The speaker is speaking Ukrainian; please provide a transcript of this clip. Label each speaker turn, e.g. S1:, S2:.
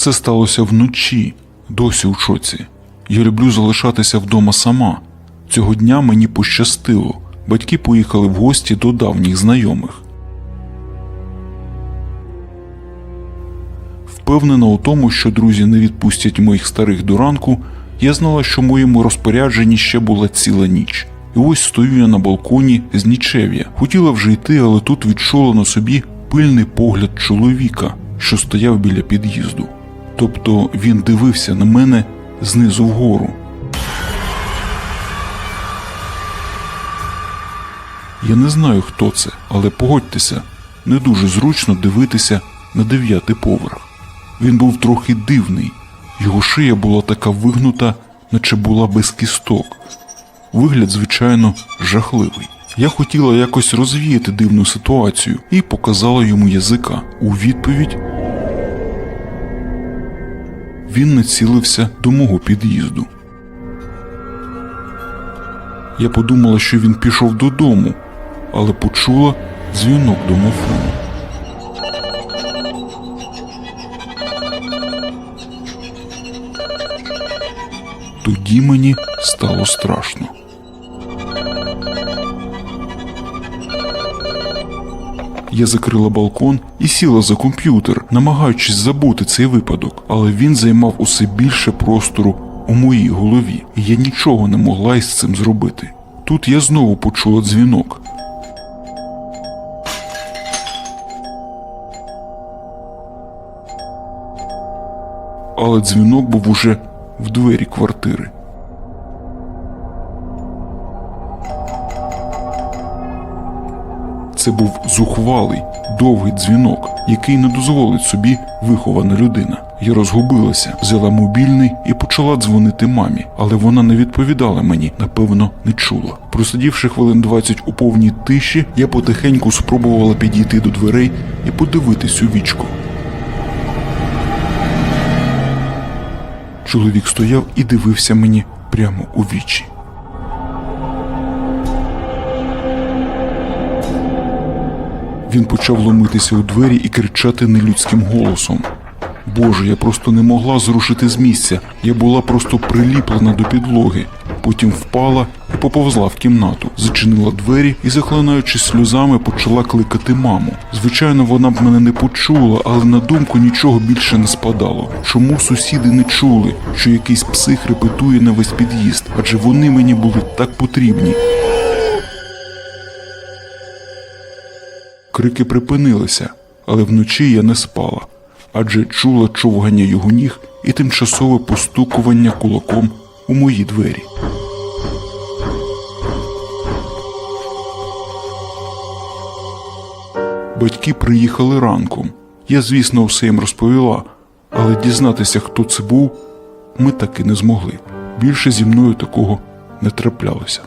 S1: Це сталося вночі, досі у шоці. Я люблю залишатися вдома сама. Цього дня мені пощастило. Батьки поїхали в гості до давніх знайомих. Впевнена у тому, що друзі не відпустять моїх старих до ранку, я знала, що в моєму розпорядженні ще була ціла ніч. І ось стою я на балконі з нічев'я. Хотіла вже йти, але тут відчула на собі пильний погляд чоловіка, що стояв біля під'їзду. Тобто він дивився на мене знизу вгору. Я не знаю, хто це, але погодьтеся, не дуже зручно дивитися на дев'ятий поверх. Він був трохи дивний, його шия була така вигнута, наче була без кісток. Вигляд, звичайно, жахливий. Я хотіла якось розвіяти дивну ситуацію і показала йому язика. У відповідь він націлився до мого під'їзду. Я подумала, що він пішов додому, але почула дзвінок домофону. Тоді мені стало страшно. Я закрила балкон і сіла за комп'ютер, намагаючись забути цей випадок, але він займав усе більше простору у моїй голові, і я нічого не могла із цим зробити. Тут я знову почула дзвінок. Але дзвінок був уже в двері квартири. Це був зухвалий, довгий дзвінок, який не дозволить собі вихована людина. Я розгубилася, взяла мобільний і почала дзвонити мамі, але вона не відповідала мені, напевно, не чула. Просидівши хвилин 20 у повній тиші, я потихеньку спробувала підійти до дверей і подивитись у вічко. Чоловік стояв і дивився мені прямо у вічі. Він почав ломитися у двері і кричати нелюдським голосом. Боже, я просто не могла зрушити з місця. Я була просто приліплена до підлоги. Потім впала і поповзла в кімнату, зачинила двері і, захлинаючись сльозами, почала кликати маму. Звичайно, вона б мене не почула, але на думку нічого більше не спадало. Чому сусіди не чули, що якийсь псих репетує на весь під'їзд? Адже вони мені були так потрібні. Крики припинилися, але вночі я не спала, адже чула човгання його ніг і тимчасове постукування кулаком у мої двері. Батьки приїхали ранком. Я, звісно, все їм розповіла, але дізнатися, хто це був, ми таки не змогли. Більше зі мною такого не траплялося.